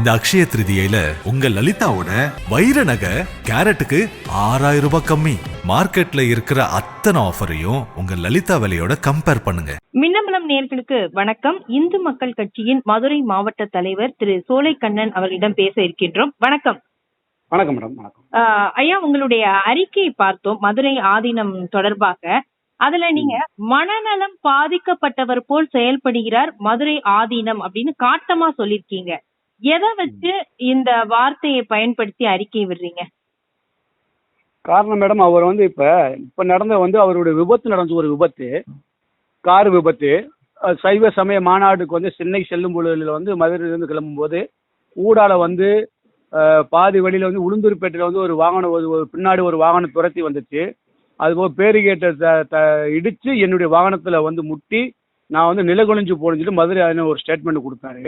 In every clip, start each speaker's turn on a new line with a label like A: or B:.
A: இந்த அக்ஷய திருதியில உங்க லலிதாவோட வைர நகை கேரட்டுக்கு ஆறாயிரம் ரூபாய் கம்மி. மார்க்கெட்ல இருக்கிற அத்தனை ஆஃபரையும் உங்க லலிதா விலையோட கம்பேர் பண்ணுங்க.
B: மின்னமலம் நேர்களுக்கு வணக்கம். இந்து மக்கள் கட்சியின் மதுரை மாவட்ட தலைவர் திரு சோலைக்கண்ணன் அவர்களிடம் பேச இருக்கின்றோம். வணக்கம்.
C: வணக்கம் மேடம் வணக்கம்.
B: ஆஹ் ஐயா உங்களுடைய அறிக்கையை பார்த்தோம் மதுரை ஆதீனம் தொடர்பாக. அதுல நீங்க மனநலம் பாதிக்கப்பட்டவர் போல் செயல்படுகிறார் மதுரை ஆதீனம் அப்படின்னு காட்டமா சொல்லிருக்கீங்க எதை வச்சு இந்த வார்த்தையை பயன்படுத்தி அறிக்கை விடுறீங்க?
C: காரணம் மேடம் அவர் வந்து இப்ப இப்ப நடந்த வந்து அவருடைய விபத்து நடந்த ஒரு விபத்து. கார் விபத்து. சைவ சமய மாநாடுக்கு வந்து சென்னை செல்லும் பொழுதுல வந்து மதுரையிலிருந்து கிளம்பும்போது ஊடால வந்து பாதி வழியில வந்து உளுந்தூர்பேட்டையில வந்து ஒரு வாகனம் ஒரு பின்னாடி ஒரு வாகனம் துரத்தி வந்துச்சு. அதுபோக பேரிகேட்டை த த இடிச்சு என்னுடைய வாகனத்துல வந்து முட்டி நான் வந்து நிலகுலைஞ்சு போனேன்னு சொல்லி மதுரை ஒரு ஸ்டேட்மெண்ட் கொடுத்தாரு.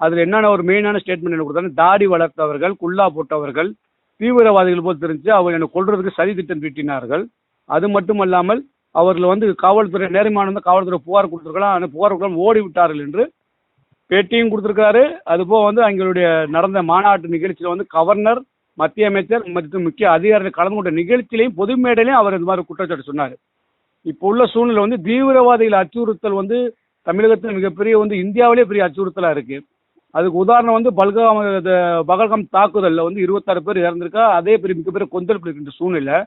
C: அதுல என்னென்ன ஒரு மெயினான ஸ்டேட்மெண்ட் என்ன கொடுத்தாங்க தாடி வளர்த்தவர்கள் குல்லா போட்டவர்கள் தீவிரவாதிகள் போல் தெரிஞ்சு அவர் என்னை கொள்றதுக்கு சதி திட்டம் தீட்டினார்கள். அது மட்டும் இல்லாமல் அவர்கள் வந்து காவல்துறை நேர்மையான காவல்துறை புகார் கொடுத்துருக்கலாம். அந்த புகார் கொடுக்காம ஓடி விட்டார்கள் என்று பேட்டியும் கொடுத்துருக்காரு அதுபோக வந்து எங்களுடைய நடந்த மாநாட்டு நிகழ்ச்சியில் வந்து கவர்னர் மத்திய அமைச்சர் மற்றும் முக்கிய அதிகாரிகள் கலந்து கொண்ட நிகழ்ச்சியிலையும் பொது மேடையிலையும் அவர் இந்த மாதிரி குற்றச்சாட்டு சொன்னார். இப்போ உள்ள சூழ்நிலை வந்து தீவிரவாதிகள் அச்சுறுத்தல் வந்து தமிழகத்தில் மிகப்பெரிய வந்து இந்தியாவிலே பெரிய அச்சுறுத்தலாக இருக்குது அதுக்கு உதாரணம் வந்து பல்காம் இது பகல்காம் தாக்குதலில் வந்து இருபத்தாறு பேர் இறந்திருக்கா அதே பெரிய மிகப்பெரிய கொந்தளிப்பு இருக்கின்ற சூழ்நிலை.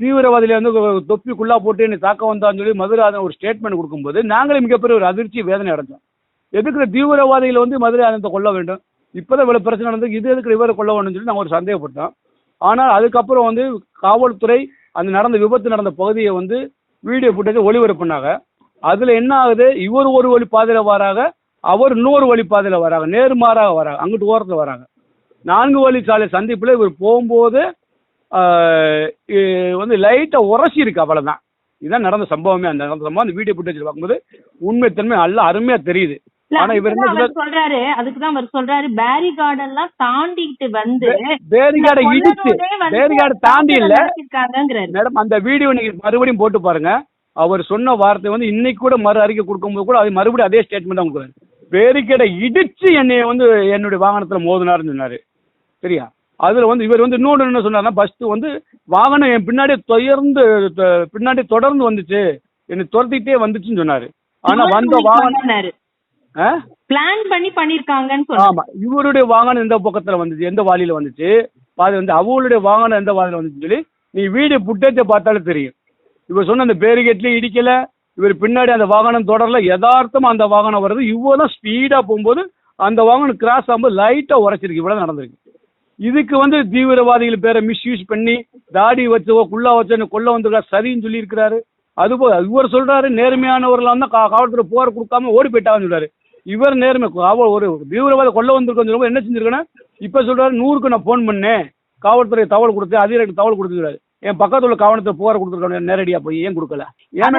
C: தீவிரவாதியில வந்து தொப்பிக்குள்ளா போட்டு என்னை தாக்க வந்தான்னு சொல்லி மதுரை ஆதீனம் ஒரு ஸ்டேட்மெண்ட் கொடுக்கும்போது நாங்களே மிகப்பெரிய ஒரு அதிர்ச்சி வேதனை அடைஞ்சோம். எதுக்கு தீவிரவாதிகளை வந்து மதுரை ஆதீனத்தை கொல்ல வேண்டும். இப்போதான் இவ்வளோ பிரச்சனை நடந்து இது எதுக்கு இவரை கொல்ல வேண்டும்னு சொல்லி நாங்கள் ஒரு சந்தேகப்பட்டோம். ஆனால் அதுக்கப்புறம் வந்து காவல்துறை அந்த நடந்த விபத்து நடந்த பகுதியை வந்து வீடியோ ஃபுட்டேஜ் ஒளிபரப்புனாங்க. அதில் என்ன ஆகுது? இவர் ஒரு வழி பாதையில் வராங்க அவர் இன்னொரு வழி பாதையில் வராங்க. நேர்மாறாக வராங்க. அங்கிட்டு ஓரத்தில் வராங்க. நான்கு வழி சாலை சந்திப்பில் இவர் போகும்போது வந்து லைட்டாக உரசி இருக்கு அவ்வளோதான் இதுதான் நடந்த சம்பவமே. அந்த நடந்த சம்பவம் அந்த வீடியோ ஃபுட்டேஜ் பார்க்கும்போது உண்மைத்தன்மை நல்ல அருமையாக தெரியுது. ஆனா இவர் என்ன
B: சொல்றாரு. அதுக்குதான் அவர் சொல்றாரு. பேரிகார்டு எல்லாம் தாண்டிட்டு வந்து
C: பேரிகார்டை இடிச்சு பேரிகார்டு தாண்டி இல்ல மேடம் அந்த வீடியோ நீங்க மறுபடியும் போட்டு பாருங்க. அவர் சொன்ன வார்த்தை வந்து இன்னைக்கு கூட மறு அறிக்கை கொடுக்கும்போது கூட அது மறுபடியும் அதே ஸ்டேட்மெண்ட் தான் கொடுக்குறாரு. பேரிகேடை இடிச்சு என்னை வந்து என்னுடைய வாகனத்துல மோதினாருன்னு சொன்னாரு. சரியா? அதுல வந்து இவர் வந்து இன்னொன்று என்ன சொன்னார்னா ஃபர்ஸ்ட் வந்து வாகனம் என் பின்னாடி தொடர்ந்து பின்னாடி தொடர்ந்து வந்துச்சு. என்னை துரத்திட்டே வந்துச்சுன்னு சொன்னாரு. ஆனா வந்த வாகனம்?
B: பிளான் பண்ணி பண்ணிருக்காங்கன்னு
C: ஆமா. இவருடைய வாகனம் எந்த பக்கத்துல வந்துச்சு? எந்த வாலியில வந்துச்சு? அது வந்து அவங்களுடைய வாகனம் எந்த வாலியில வந்துச்சு சொல்லி நீ வீடியோ புட்டேஜை பார்த்தாலே தெரியும். இவர் சொன்ன அந்த பேரிகேட்லயும் இடிக்கல. இவர் பின்னாடி அந்த வாகனம் தொடரல. யதார்த்தமாக அந்த வாகனம் வருது இவ்வளோ தான் ஸ்பீடாக போகும்போது அந்த வாகனம் கிராஸ் ஆகும்போது லைட்டாக உரைச்சிருக்கு இவ்வளோ நடந்திருக்கு. இதுக்கு வந்து தீவிரவாதிகள் பேரை மிஸ்யூஸ் பண்ணி தாடி வச்சவோ குள்ளா வச்சோ கொள்ள வந்திருக்கா சரின்னு சொல்லியிருக்கிறாரு. அது அதுபோல் இவர் சொல்கிறாரு நேர்மையானவர்கள் வந்து கா- காவல்துறை புகார் கொடுக்காம ஓடி போயிட்டாங்கன்னு சொல்கிறாரு இவர் நேர்மை காவல் ஒரு தீவிரவாத கொள்ள வந்திருக்கோன்னு சொல்லும்போது என்ன செஞ்சிருக்கேன்னா இப்போ சொல்கிறாரு நூறுக்கு நான் ஃபோன் பண்ணேன். காவல்துறை தகவல் கொடுத்து அதிகாரிக்கு தகவல் கொடுத்துருக்காரு என் பக்கத்துல உள்ள காவலத்தை புகார் கொடுத்துருக்காங்க நேரடியா போய் ஏன் கொடுக்கல? ஏன்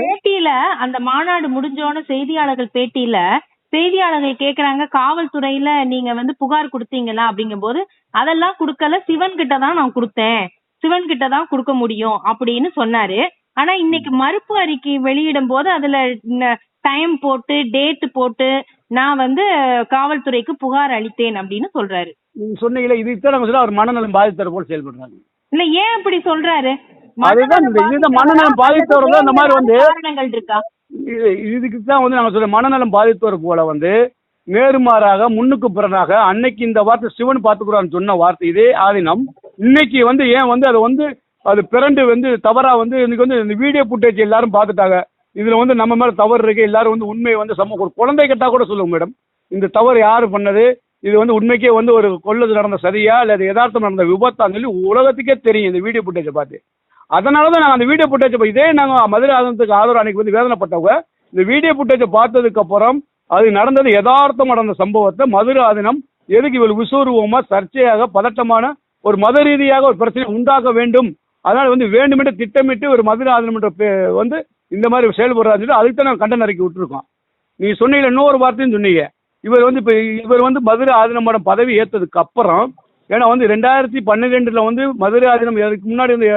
B: பேட்டியில அந்த மாநாடு முடிஞ்சோன செய்தியாளர்கள் பேட்டியில செய்தியாளர்கள் கேக்குறாங்க காவல்துறையில நீங்க வந்து புகார் கொடுத்தீங்களா அப்படிங்கும்போது அதெல்லாம் கொடுக்கல சிவன் கிட்ட தான் நான் கொடுத்தேன். சிவன் கிட்ட தான் கொடுக்க முடியும் அப்படின்னு சொன்னாரு. ஆனா இன்னைக்கு மறுப்பு அறிக்கை வெளியிடும் போது அதுல டைம் போட்டு டேட் போட்டு நான் வந்து காவல்துறைக்கு புகார் அளித்தேன் அப்படின்னு சொல்றாரு.
C: நீங்க சொன்னீங்களே இதுக்கு நாங்க சொல்ல அவர் மனநலம் பாதித்தவர் போல செயல்படுறாங்க
B: இல்ல ஏன் அப்படி சொல்றாரு?
C: அதுதான் இந்த- இதுதான் மனநலம் பாதித்தவர்கள் இந்த மாதிரி வந்து-
B: காரணங்கள் இருக்கா?
C: இதுக்கு தான் வந்து நாங்க சொல்ற மனநலம் பாதித்தவர் போல வந்து நேர்மாறாக முன்னுக்கு பிறனாக அன்னைக்கு இந்த வார்த்தை சிவன் பார்த்துக்கிறான்னு சொன்ன வார்த்தை இதே ஆதீனம். இன்னைக்கு வந்து ஏன் வந்து அதை வந்து அது பிறண்டு வந்து தவறா வந்து இன்னைக்கு வந்து இந்த வீடியோ ஃபுட்டேஜ் எல்லாரும் பார்த்துட்டாங்க. இதுல வந்து நம்ம மேல தவறு இருக்கு. எல்லாரும் வந்து உண்மையை வந்து சம ஒரு குழந்தை கேட்டா கூட சொல்லுங்க மேடம் இந்த தவறு யாரு பண்ணது? இது வந்து உண்மைக்கே வந்து ஒரு கொள்ளது நடந்த சரியா இல்லை அது யதார்த்தம் நடந்த விபத்தான்னு சொல்லி உலகத்துக்கே தெரியும் இந்த வீடியோ ஃபுட்டேஜை பார்த்து. அதனால தான் நாங்கள் அந்த வீடியோ புட்டேஜை இதே நாங்கள் மதுரை ஆதனத்துக்கு ஆதரவு அன்னைக்கு வந்து வேதனைப்பட்டவங்க இந்த வீடியோ ஃபுட்டேஜை பார்த்ததுக்கப்புறம் அது நடந்தது யதார்த்தம் நடந்த சம்பவத்தை மதுரை ஆதீனம் எதுக்கு இவள் விசுவரூபமாக சர்ச்சையாக பதட்டமான ஒரு மத ரீதியாக ஒரு பிரச்சனை உண்டாக்க வேண்டும். அதனால் வந்து வேண்டுமென்று திட்டமிட்டு ஒரு மதுரை ஆதனம் என்ற பே- வந்து இந்த மாதிரி செயல்படுறாருன்னு சொல்லி அதுக்கு தான் நாங்கள் கண்டனம் இறக்கி விட்டுருக்கோம். நீங்கள் சொன்னீங்க இன்னொரு வார்த்தையும் சொன்னீங்க. இவர் வந்து இப்போ இவர் வந்து மதுரை ஆதீனமோட பதவி ஏற்றதுக்கு அப்புறம் ஏன்னா வந்து ரெண்டாயிரத்தி பன்னிரெண்டில் வந்து மதுரை ஆதீனம் அதுக்கு முன்னாடி வந்து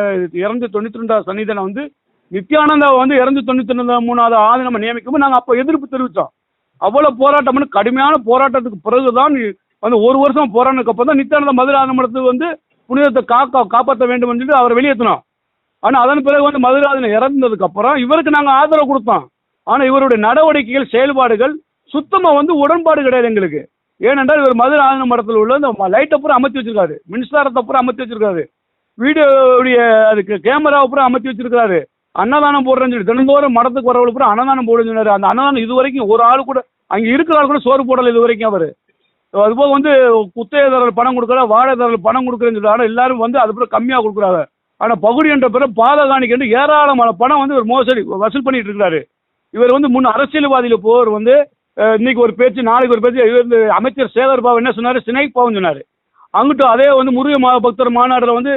C: இறந்து தொண்ணூற்றி ரெண்டாவது சன்னிதானம் வந்து நித்யானந்தா வந்து இறந்து தொண்ணூற்றி ரெண்டு மூணாவது ஆதீனம் நியமிக்கும்போது நாங்கள் அப்போ எதிர்ப்பு தெரிவித்தோம். அவ்வளோ போராட்டம்னு கடுமையான போராட்டத்துக்கு பிறகு தான் வந்து ஒரு வருஷம் போராடினதுக்கு அப்புறம் தான் நித்யானந்த மதுரை ஆனந்தமடத்துக்கு வந்து புனிதத்தை காக்கா காப்பாற்ற வேண்டும் சொல்லிட்டு அவரை வெளியேற்றினோம் ஆனால் அதன் பிறகு வந்து மதுராதன் இறந்ததுக்கு அப்புறம் இவருக்கு நாங்கள் ஆதரவு கொடுத்தோம். ஆனால் இவருடைய நடவடிக்கைகள் செயல்பாடுகள் சுத்தமாக வந்து உடன்பாடு கிடையாது எங்களுக்கு. ஏனென்றால் இவர் மதுரை ஆனந்த மடத்தில் உள்ள இந்த லைட்டை பூரா அமர்த்தி வச்சிருக்காரு. மின்சாரத்தை பூரா அமர்த்தி வச்சிருக்காரு. வீடியோவுடைய அதுக்கு கேமராவை பூரா அமர்த்தி வச்சிருக்காரு அன்னதானம் போடுறேன்னு சொல்லி தினந்தோறும் மடத்துக்கு வரவள் பூரா அன்னதானம் போடுன்னு சொன்னார். அந்த அன்னதானம் இது வரைக்கும் ஒரு ஆள் கூட அங்கே இருக்கிற ஆள் கூட சோறு போடலை இது வரைக்கும் அவர். அதுபோக வந்து குத்தகைதாரர்கள் பணம் கொடுக்கல வாடகைதாரர்கள் பணம் கொடுக்குறேன்னு சொல்லி ஆனால் எல்லாரும் வந்து அதுக்கப்புறம் கம்மியாக கொடுக்குறாங்க. ஆனால் பகுதி என்ற பிறகு பாதகாணிக்கு ஏராளமான பணம் வந்து ஒரு மோசடி வசூல் பண்ணிட்டு இருக்கிறாரு. இவர் வந்து முன் அரசியல்வாதியில் போவர் வந்து இன்னைக்கு ஒரு பேச்சு நாளைக்கு ஒரு பேச்சு. இந்த அமைச்சர் சேகர் பாபு என்ன சொன்னார்? சினை பாவம் சொன்னார். அங்கிட்டும் அதே வந்து முருக மா பக்தர் மாநாடுல வந்து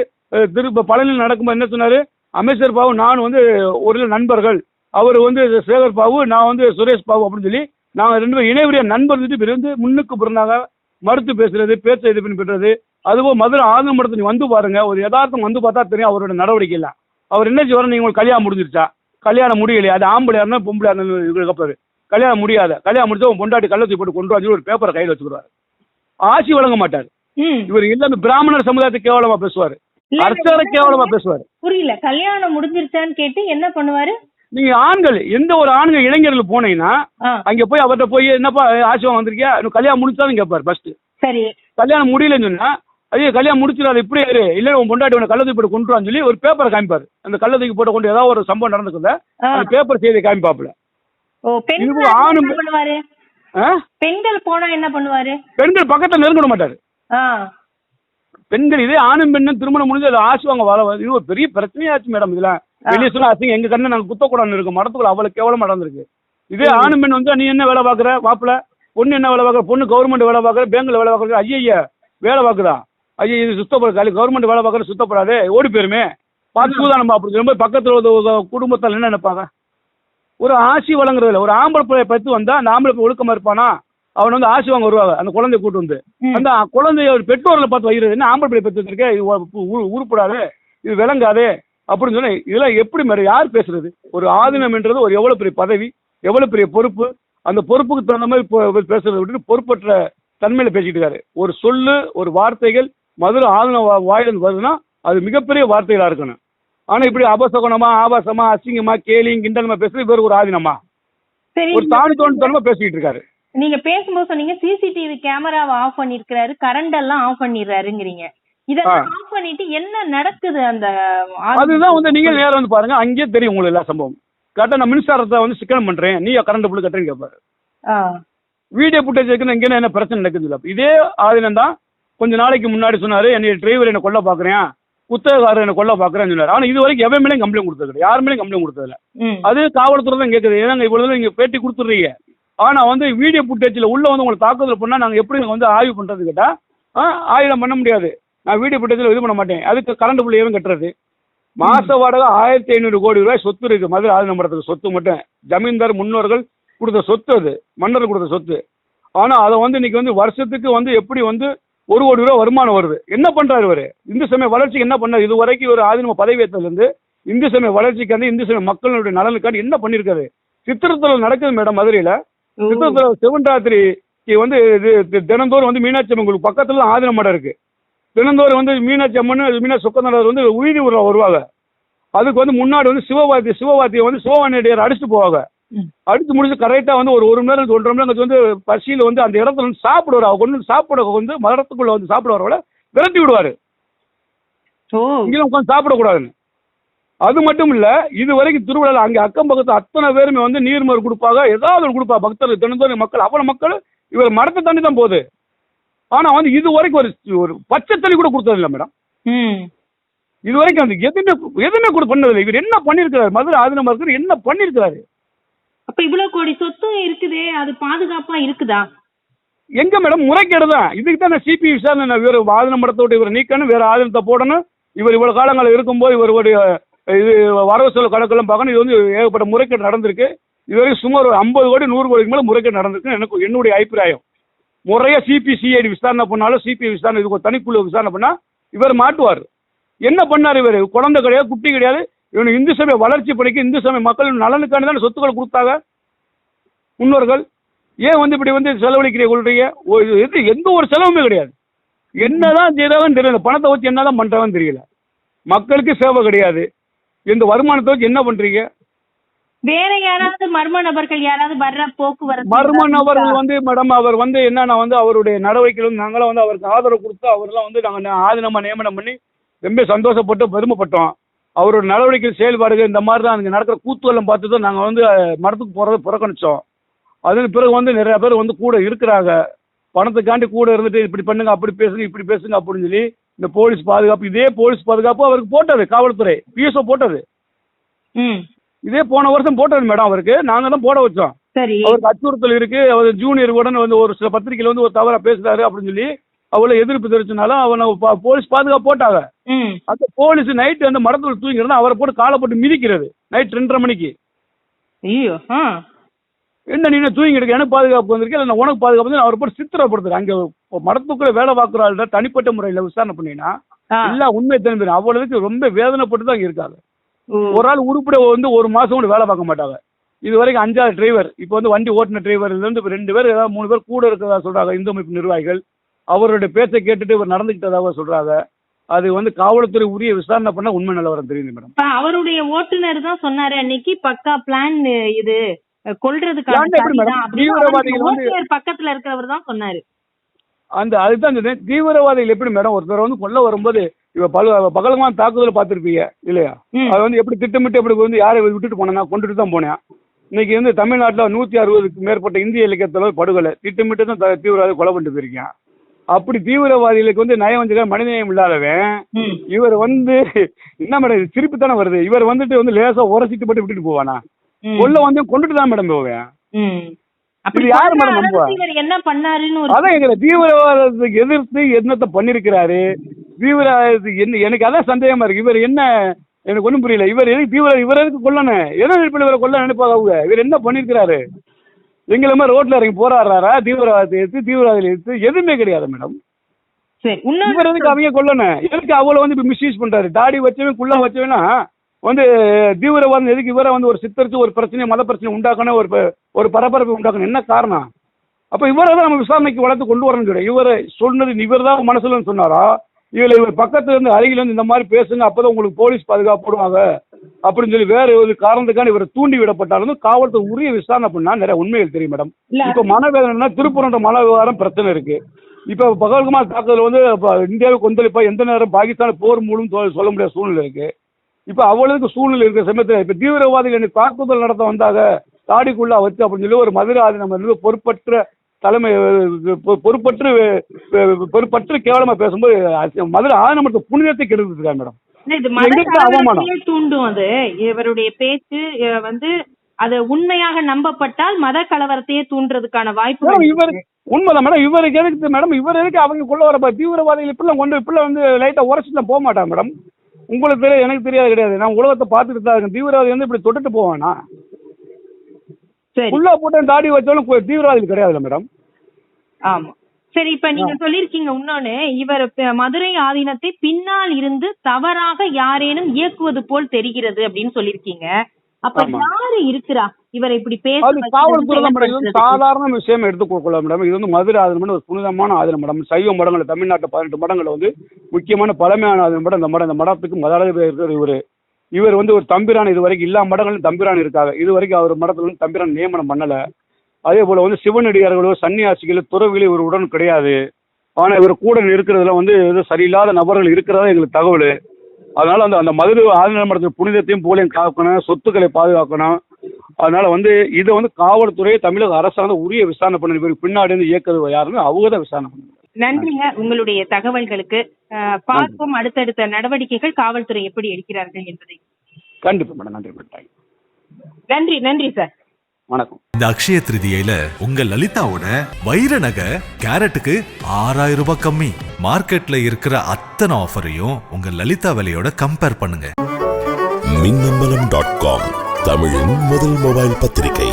C: திருப்ப பழனியில் நடக்கும்போது என்ன சொன்னார்? அமைச்சர் பாபு நான் வந்து ஒரு நண்பர்கள். அவர் வந்து சேகர் பாபு நான் வந்து சுரேஷ் பாபு அப்படின்னு சொல்லி நாங்கள் ரெண்டு பேரும் இணைவரிய நண்பர் சொல்லிட்டு இவர் முன்னுக்கு பிறந்தாங்க. மறுத்து பேசுறது பேச்ச இது பண்ணி பெற்றது. அதுபோல் மதுரை ஆனந்தமடத்தை நீ வந்து பாருங்க. ஒரு யதார்த்தம் வந்து பார்த்தா தெரியும் அவரோட நடவடிக்கை இல்லை அவர் என்ன செய்வார் நீங்கள் உங்களுக்கு கல்யாணம் முடிஞ்சிருச்சா? கல்யாணம் முடியலையா? அது ஆம்பளையாருன்னா பொம்பளையாருன்னு பொம்பளையா இருந்தா கல்யாணம் முடியாத கல்யாணம் முடிச்சா உன் பொண்டாட்டி கள்ளத்தை போட்டு கொண்டு வந்து ஒரு பேப்பரை கையில் வச்சுக்கிறாரு ஆட்சி வழங்க மாட்டார். இவர் எல்லாமே பிராமணர் சமுதாயத்தை கேவலமா பேசுவார். அர்ச்சகரை கேவலமா பேசுவார்.
B: புரியல கல்யாணம் முடிஞ்சிருச்சான்னு கேட்டு என்ன பண்ணுவாரு?
C: நீங்க ஆண்கள் எந்த ஒரு ஆண்கள் இளைஞர்கள் போனீங்கன்னா அங்க போய் அவர்கிட்ட போய் என்னப்பா ஆசிவம் வந்திருக்கியா? கல்யாணம் முடிச்சாலும் கேட்பார் ஃபர்ஸ்ட்
B: சரி.
C: கல்யாணம் முடியலன்னு சொன்னா ஐயோ கல்யாணம் முடிச்சிடாது இப்படி இரு. இல்லை உன் பொண்டாட்டி உன கள்ளத்துக்கு போட்டு கொண்டு வான்னு சொல்லி ஒரு பேப்பரை காமிப்பார். அந்த கள்ளத்துக்கு போட்டு கொண்டு ஏதாவது ஒரு சம்பவம் நடந்துக்குதா
B: ஆ.
C: அந்த பேப்பர் செய்தி காமிப்பாப்புல.
B: ஓ பெண்கள்
C: ஆணும்
B: என்ன பண்ணுவாரு? பெண்கள் போனா என்ன பண்ணுவாரு?
C: பெண்கள் பக்கத்துல நெருங்கிட மாட்டாரு. பெண்கள் இதே ஆணும் பெண்ணும் திருமணம் முடிஞ்சு அது ஆசை வாங்க வர இது ஒரு பெரிய பிரச்சனையாச்சு மேடம் இதெல்லாம் வெளியே சொல்ல அசிங்க எங்க கண்ணு நாங்க குத்தக்கூடாதுன்னு இருக்கு. மடத்துக்குள்ள அவ்வளவு கேவலம் நடந்திருக்கு. இதே ஆணும் பெண் வந்து நீ என்ன வேலை பாக்குற மாப்பிள? பொண்ணு என்ன வேலை பாக்குற பொண்ணு கவர்மெண்ட் வேலை பாக்குற பேங்க்ல வேலை பாக்குற ஐயா வேலை பாக்குதா ஐயா இது சுத்தப்படாது கவர்மெண்ட் வேலை பாக்குற சுத்தப்படாது? ஓடி போயிருமே. பார்த்து சூதானம் அப்படி சொல்லும்போது பக்கத்துல குடும்பத்தால் என்ன நினைப்பாங்க? ஒரு ஆசி வழங்குறதுல ஒரு ஆம்பளை பத்து வந்தா அந்த ஆம்பளை ஒழுக்கமா இருப்பானா? அவன் வந்து ஆசி வாங்க வருவாங்க. அந்த குழந்தைய கூட்டு வந்து. அந்த குழந்தைய ஒரு பெற்றோர்களை பார்த்து வைக்கிறது என்ன? ஆம்பளை பிள்ளை பெற்று வச்சிருக்க உருப்படாது இது விளங்காது அப்படின்னு சொன்னா இதெல்லாம் எப்படி மேடம்? யார் பேசுறது? ஒரு ஆதீனம்ன்றது ஒரு எவ்வளவு பெரிய பதவி எவ்வளவு பெரிய பொறுப்பு? அந்த பொறுப்புக்கு தகுந்த மாதிரி இப்போ பேசுறதை விட்டுட்டு பொறுப்பற்ற தன்மையில பேசிட்டு இருக்காரு. ஒரு சொல்லு ஒரு வார்த்தைகள் மதுரை ஆதீன வாயிலிருந்து வருதுன்னா அது மிகப்பெரிய வார்த்தைகளா இருக்கணும். ஆனா இப்படி அபசகுணமா ஆபாசமா அசிங்கமா கேலி கிண்டலமா பேசுறது இவர் ஒரு ஆதீனமா.
B: சரி
C: ஒரு தாண்டி தோண்டி தனமா பேசிக்கிட்டு இருக்காரு.
B: நீங்க பேசும்போது சொன்னீங்க சிசிடிவி கேமராவை ஆஃப் பண்ணிருக்காரு கரண்ட் எல்லாம் ஆஃப் பண்ணிடுறாருங்கிறீங்க. இதெல்லாம் ஆஃப் பண்ணிட்டு என்ன நடக்குது அந்த
C: அதுதான் வந்து நீங்க நேரம் வந்து பாருங்க அங்கேயே தெரியும் உங்களுக்கு எல்லா சம்பவம். கரெக்டா நான் மின்சாரத்தை வந்து சிக்கனம் பண்றேன் நீ கரண்ட் பில் கட்டுறேன்னு கேட்பாரு. வீடியோ ஃபுட்டேஜ் வைக்கணும் இங்கே என்ன பிரச்சனை நடக்குது இல்ல இதே ஆதினம் தான் கொஞ்ச நாளைக்கு முன்னாடி சொன்னாரு என்னை டிரைவர் என்ன கொல்ல பாக்குறேன் குத்தகக்காரர் என்ன கொல்ல பாக்குறேன்னு சொன்னாரு. ஆனா இது வரைக்கும் எவன் மேலேயும் கம்ப்ளைண்ட் கொடுத்தது கிடையாது யார் மேலேயும் கம்ப்ளைண்ட் கொடுத்தது இல்ல.
B: ம்.
C: அது காவல்துறை தான் கேட்குது. ஏன்னா இவ்வளவு நீங்க பேட்டி கொடுத்துட்றீங்க. ஆனா வந்து வீடியோ ஃபுட்டேஜில் உள்ள வந்து உங்களை தாக்குதல் பண்ணா நாங்க எப்படி வந்து ஆய்வு பண்றது கேட்டா ஆயுதம் பண்ண முடியாது. நான் வீடியோ ஃபுட்டேஜில் இது பண்ண மாட்டேன். அதுக்கு கரண்ட் பில் கட்டுறது. மாச வாடகை ஆயிரத்தி ஐநூறு கோடி ரூபாய் சொத்து இருக்கு மதுரை ஆதினம்பரத்துக்கு சொத்து மட்டும். ஜமீன்தார் முன்னோர்கள் கொடுத்த சொத்து அது. மன்னர் கொடுத்த சொத்து. ஆனா அதை வந்து இன்னைக்கு வந்து வருஷத்துக்கு வந்து எப்படி வந்து ஒரு கோடி ரூபாய் வருமானம் வருது. என்ன பண்றாரு இவரு? இந்து சமய வளர்ச்சிக்கு என்ன பண்ணாரு? இது வரைக்கும் ஒரு ஆதினம பதவியேற்றதுல இருந்து இந்து சமய வளர்ச்சிக்காண்டி இந்து சமய மக்களுடைய நலனுக்காண்டி என்ன பண்ணிருக்காரு? சித்திரத்துல நடக்குது மேடம் மதுரையில. சித்திரத்துல சிவன் ராத்திரிக்கு வந்து இது தினந்தோறும் வந்து மீனாட்சி அம்மன் கோயில் பக்கத்துல தான் ஆதின மடம் இருக்கு. தினந்தோறும் வந்து மீனாட்சி அம்மன் மீனாட்சி சொக்கநாதர் வந்து உயிரி உருவா வருவாங்க. அதுக்கு வந்து முன்னாடி வந்து சிவபாத்தி சிவபாத்தியை வந்து சிவவாணியடியார் அடிச்சுட்டு போவாங்க. அடிச்சு முடிச்சு கரெக்டா வந்து ஒரு ஒரு மணி நேரம் ஒன்றரை மணி நேரம் வந்து பசியில வந்து அந்த இடத்துல வந்து சாப்பிடுவார். அவர் கொண்டு வந்து சாப்பிட வந்து மரத்துக்குள்ள வந்து சாப்பிட வரவங்கள விரட்டி விடுவாரு.
B: ஓ.
C: இங்கே உட்காந்து சாப்பிடக்கூடாதுன்னு. அது மட்டும் இல்ல இது வரைக்கும் திருவிழா அங்கே அக்கம் பக்கத்து அத்தனை பேருமே வந்து நீர்மறு கொடுப்பாங்க ஏதாவது ஒரு கொடுப்பா. பக்தர்கள் தினந்தோறும் மக்கள் அவ்வளவு மக்கள் இவர் மரத்தை தண்ணி தான் போகுது. ஆனா வந்து இது வரைக்கும் ஒரு ஒரு பச்சை தண்ணி கூட கொடுத்தது இல்லை மேடம். இது வரைக்கும் அந்த எதுவுமே எதுவுமே கூட பண்ணதில்லை. இவர் என்ன பண்ணியிருக்கிறாரு? மதுரை ஆதினமா இருக்கிற என்ன பண்ணியிருக்கிறாரு?
B: அப்ப இவ்வளவு கோடி சொத்தும் இருக்குதே அது பாதுகாப்பா இருக்குதா?
C: எங்க மேடம் முறைகேடு தான் இதுக்கு தான் சிபி விசாரணை நான் வேற ஆதினம் படத்தை விட்டு இவரை நீக்கணும் வேற ஆதினத்தை போடணும். இவர் இவ்வளவு காலங்கள் இருக்கும்போது இவருடைய இது வரவு செலவு கணக்கெல்லாம் பார்க்கணும். இது வந்து ஏகப்பட்ட முறைகேடு நடந்திருக்கு. இதுவரை சுமார் ஒரு ஐம்பது கோடி நூறு கோடிக்கு மேலே முறைகேடு நடந்திருக்கு எனக்கு என்னுடைய அபிப்பிராயம். முறையாக சிபிசிஐடி விசாரணை பண்ணாலும் சிபி விசாரணை இதுக்கு ஒரு தனிக்குழு விசாரணை பண்ணால் இவர் மாட்டுவார். என்ன பண்ணார் இவர்? குழந்தை கிடையாது குட்டி கிடையாது. இவனு இந்து சமய வளர்ச்சி பணிக்கு இந்து சமய மக்களின் நலனுக்காண்டி தானே சொத்துக்களை கொடுத்தாங்க? முன்னோர்கள். ஏன் வந்து இப்படி வந்து செலவழிக்கிறீங்க கொள்றீங்க எது எந்த ஒரு செலவுமே கிடையாது. என்னதான் செய்யறவன் தெரியல. பணத்தை வச்சு என்னதான் பண்றவன் தெரியல. மக்களுக்கு சேவை கிடையாது. இந்த வருமானத்தை வச்சு என்ன பண்றீங்க?
B: வேற யாராவது மர்ம நபர்கள் யாராவது வர்ற போக்குவரத்து
C: மர்ம நபர்கள்? வந்து மேடம் அவர் வந்து என்னன்னா வந்து அவருடைய நடவடிக்கைகள் வந்து நாங்களாம் வந்து அவருக்கு ஆதரவு கொடுத்து அவரெல்லாம் வந்து நாங்கள் ஆதினமா நியமனம் பண்ணி ரொம்ப சந்தோஷப்பட்டு பெருமைப்பட்டோம். அவரோட நடவடிக்கை செயல்பாடுகள் இந்த மாதிரி தான் நடக்கிற கூத்துவெல்லாம் பார்த்து தான் நாங்கள் வந்து மடத்துக்கு போகிறத புறக்கணிச்சோம். அதன் பிறகு வந்து நிறைய பேர் வந்து கூட இருக்கிறாங்க. பணத்துக்காண்டி கூட இருந்துட்டு இப்படி பண்ணுங்க அப்படி பேசுங்க இப்படி பேசுங்க அப்படின்னு சொல்லி இந்த போலீஸ் பாதுகாப்பு இதே போலீஸ் பாதுகாப்பு அவருக்கு போட்டது காவல்துறை பிஎஸ்ஓ போட்டது.
B: ம்.
C: இதே போன வருஷம் போட்டது மேடம் அவருக்கு. நாங்கள் தான் போட வச்சோம். அவருக்கு அச்சுறுத்தல் இருக்கு. அவர் ஜூனியர் உடனே வந்து ஒரு சில பத்திரிகையில வந்து ஒரு தவறா பேசுறாரு அப்படின்னு சொல்லி அவளை எதிர்ப்பு தெரிவிச்சனால அவனை போலீஸ் பாதுகாப்பு போட்டாங்க. அந்த போலீஸ் நைட் வந்து மரத்துல தூங்கிறது அவரை போட்டு காலை போட்டு மிதிக்கிறது. நைட் ரெண்டரை மணிக்கு. என்ன நீ தூங்கி எடுக்க எனக்கு பாதுகாப்பு வந்திருக்கு? இல்லை உனக்கு பாதுகாப்பு வந்து அவரை போட்டு சித்திரப்படுத்துறேன் அங்க மரத்துக்குள்ள வேலை பார்க்குற தனிப்பட்ட முறையில் விசாரணை பண்ணினா
B: ஆ.
C: எல்லாம் உண்மை தெரிஞ்சு அவ்வளவுக்கு ரொம்ப வேதனைப்பட்டு தான் இருக்காங்க. ஒரு ஆள் உருப்பட வந்து ஒரு மாசம் கூட வேலை பார்க்க மாட்டாங்க. இது வரைக்கும் அஞ்சாறு டிரைவர் இப்போ வந்து வண்டி ஓட்டின டிரைவர்ல இருந்து இப்ப ரெண்டு பேர் ஏதாவது மூணு பேர் கூட இருக்கிறதா சொல்றாங்க இந்து அமைப்பு நிர்வாகிகள். அவருடைய பேச்சை கேட்டுட்டு இவர் நடந்துக்கிட்டதாக சொல்றாங்க. அது வந்து காவல்துறை உரிய விசாரணை பண்ண உண்மை நிலவரம் தெரியுது மேடம்.
B: அவருடைய ஓட்டுநர் தான் சொன்னாரு அன்னைக்கு பக்கா பிளான் இது கொல்றதுக்கான பக்கத்துல இருக்கிறவர் தான் சொன்னாரு.
C: அந்த அதுதான் சொன்னேன் தீவிரவாதிகள் எப்படி மேடம்? ஒருத்தர் வந்து கொல்ல வரும்போது இவ பல பகலமான தாக்குதல் பார்த்துருப்பீங்க இல்லையா. அது வந்து எப்படி திட்டமிட்டு எப்படி வந்து யாரை விட்டுட்டு போனேன்னா கொண்டுட்டு தான் போனேன். இன்னைக்கு வந்து தமிழ்நாட்டில் நூற்றி அறுபதுக்கு மேற்பட்ட இந்திய இலக்கியத்தில் படுகொலை. திட்டமிட்டு தான் தீவிரவாதி கொலை பண்ணிட்டு போயிருக்கேன். அப்படி தீவிரவாதிகளுக்கு வந்து நயவஞ்சக மனிதநேயம் இல்லாதவன். இவர் வந்து என்ன மேடம் சிரிப்பு தானே வருது? இவர் வந்துட்டு வந்து லேசா உரசிட்டு போட்டு விட்டுட்டு போவானா. கொல்ல வந்து கொண்டுட்டு தான் மேடம் போவேன்.
B: அப்படி
C: யாரு மேடம் நம்புவா?
B: என்ன பண்ணாருன்னு
C: அதான் எங்களை தீவிரவாதத்துக்கு எதிர்த்து என்னத்தை பண்ணிருக்கிறாரு? தீவிரவாதத்துக்கு என்ன எனக்கு அதான் சந்தேகமா இருக்கு. இவர் என்ன எனக்கு ஒன்றும் புரியல. இவர் எதுக்கு தீவிர இவர் எதுக்கு கொல்லணும்? எதை இவரை கொல்ல நினைப்பாங்க அவங்க. இவர் என்ன பண்ணிருக்கிறாரு? எங்களை மாதிரி ரோட்ல இறங்கி போராடுறாரா? தீவிரவாதத்தை எடுத்து தீவிரவாதிகளை எடுத்து எதுவுமே கிடையாது மேடம். இவர் எதுக்கு அவங்க கொல்லணும்? எதுக்கு அவ்வளோ வந்து இப்போ மிஸ்யூஸ் பண்றாரு? தாடி வச்சவன் குள்ள வச்சவனா வந்து தீவிரவாதம் எதுக்கு இவரை வந்து ஒரு சித்தரிச்சு ஒரு பிரச்சனை மத பிரச்சனை உண்டாக்கணும் ஒரு ஒரு பரபரப்பு உண்டாக்கணும்? என்ன காரணம்? அப்ப இவரை தான் நம்ம விசாரணைக்கு வளர்த்து கொண்டு வரணும் சொல்றேன். இவரை சொன்னது இவர் தான் மனசுல சொன்னாரா? இவரை இவர் பக்கத்துல இருந்து அருகில இருந்து இந்த மாதிரி பேசுங்க அப்பதான் உங்களுக்கு போலீஸ் பாதுகாப்பு போடுவாங்க. அப்படின்னு சொல்லி வேற ஒரு காரணத்துக்கான இவரை தூண்டி விடப்பட்டாலும் காவல்துறை உரிய விசாரணை பண்ணா நிறைய உண்மைகள் தெரியும் மேடம் இப்ப மனவேதனைனா திருப்பூரன்ற மன விவகாரம் பிரச்சனை இருக்கு. இப்ப பகல்குமா தாக்குதல் வந்து இப்ப இந்தியாவுக்கு கொந்தளிப்பா எந்த நேரம் பாகிஸ்தான் போர் மூலம் சொல்ல முடியாத சூழ்நிலை இருக்கு. இப்ப அவ்வளவுக்கு சூழ்நிலை இருக்கிற சமயத்துல இப்ப தீவிரவாதிகள் எனக்கு தாக்குதல் நடத்த வந்தாங்க தாடிக்குள்ள வச்சு அப்படின்னு சொல்லி ஒரு மதுரை ஆதி நம்ம பொறுப்பற்ற தலைமை பொறுப்பற்று பொறுப்பற்று கேவலமா பேசும்போது மதுரை ஆதினமரத்து புனிதத்தை கெடுத்துருக்காங்க மேடம்
B: இது தூண்டும் அது. இவருடைய பேச்சு வந்து அது உண்மையாக நம்பப்பட்டால் மத கலவரத்தையே தூண்டுறதுக்கான வாய்ப்பு
C: இவர் உண்மைதான். மேடம் இவருக்கு எதுக்கு மேடம் இவர் எதுக்கு அவங்க கொள்ள வர தீவிரவாதிகள் இப்படிலாம் கொண்டு இப்படிலாம் வந்து லைட்டா உரைச்சிட்டு போக மாட்டாங்க மேடம். உங்களுக்கு தெரியாது எனக்கு தெரியாது கிடையாது. நான் உலகத்தை பார்த்துட்டு தான் இருக்கேன். தீவிரவாதி வந்து இப்படி தொட்டுட்டு போவானா
B: சரி.
C: ஃபுல்லா போட்டு தாடி வச்சாலும் தீவிரவாதிகள் கிடையாதுல்ல மேடம்.
B: ஆமா. சரி இப்ப நீங்க சொல்லிருக்கீங்க இன்னொன்னு. இவர் மதுரை ஆதீனத்தை பின்னால் இருந்து தவறாக யாரேனும் இயக்குவது போல் தெரிகிறது அப்படின்னு சொல்லிருக்கீங்க. அப்ப. யாரு இருக்கிறா? இவரை இப்படி பேச
C: காவல்துறை? சாதாரண விஷயம் எடுத்துக்கொள்ள மேடம். இது வந்து மதுரை ஆதீனம் ஒரு புனிதமான ஆதீனம் மேடம். சைவ மடங்கள் தமிழ்நாட்டில் பதினெட்டு மடங்கள் வந்து முக்கியமான பழமையான ஆதீனம் மடம். இந்த மடம் இந்த மடத்துக்கு மதாதிபதி இருக்கிற இவர். இவர் வந்து ஒரு தம்பிரான் இது வரைக்கும் எல்லா மடங்களும் தம்பிரான் இருக்காங்க. இது வரைக்கும் அவர் மடத்துல வந்து தம்பிரான் நியமனம் பண்ணல. அதே போல வந்து சிவனடியார்களோ சன்னியாசிகளோ துறவிகளோ இவர் உடன் கிடையாது. ஆனா இவர் கூட இருக்கிறதுல வந்து ஏதோ சரியில்லாத நபர்கள் இருக்கிறதா எங்களுக்கு தகவல். அதனால அந்த அந்த மதுரை ஆதின மடத்து புனிதத்தையும் புகழையும் காக்கணும் சொத்துக்களை பாதுகாக்கணும். அதனால வந்து இதை வந்து காவல்துறை தமிழக அரசாங்கம் உரிய விசாரணை பண்ணணும். இவருக்கு பின்னாடி இருந்து இயக்குறது யாருன்னு அவங்க தான் விசாரணை பண்ணணும்.
B: நன்றிங்க. உங்களுடைய தகவல்களுக்கு பார்ப்போம். அடுத்தடுத்த நடவடிக்கைகள் காவல்துறை எப்படி எடுக்கிறார்கள் என்பதை.
C: கண்டிப்பா மேடம். நன்றி.
B: நன்றி நன்றி சார்.
C: வணக்கம்.
A: இந்த அக்ஷய திருதியையில உங்க லலிதாவோட வைர நகை கேரட்டுக்கு ஆறாயிரம் ரூபாய் கம்மி. மார்க்கெட்ல இருக்கிற அத்தனை ஆஃபரையும் உங்க லலிதா விலையோட கம்பேர் பண்ணுங்க.
D: மின்னம்பலம் டாட் காம் தமிழின் முதல் மொபைல் பத்திரிகை.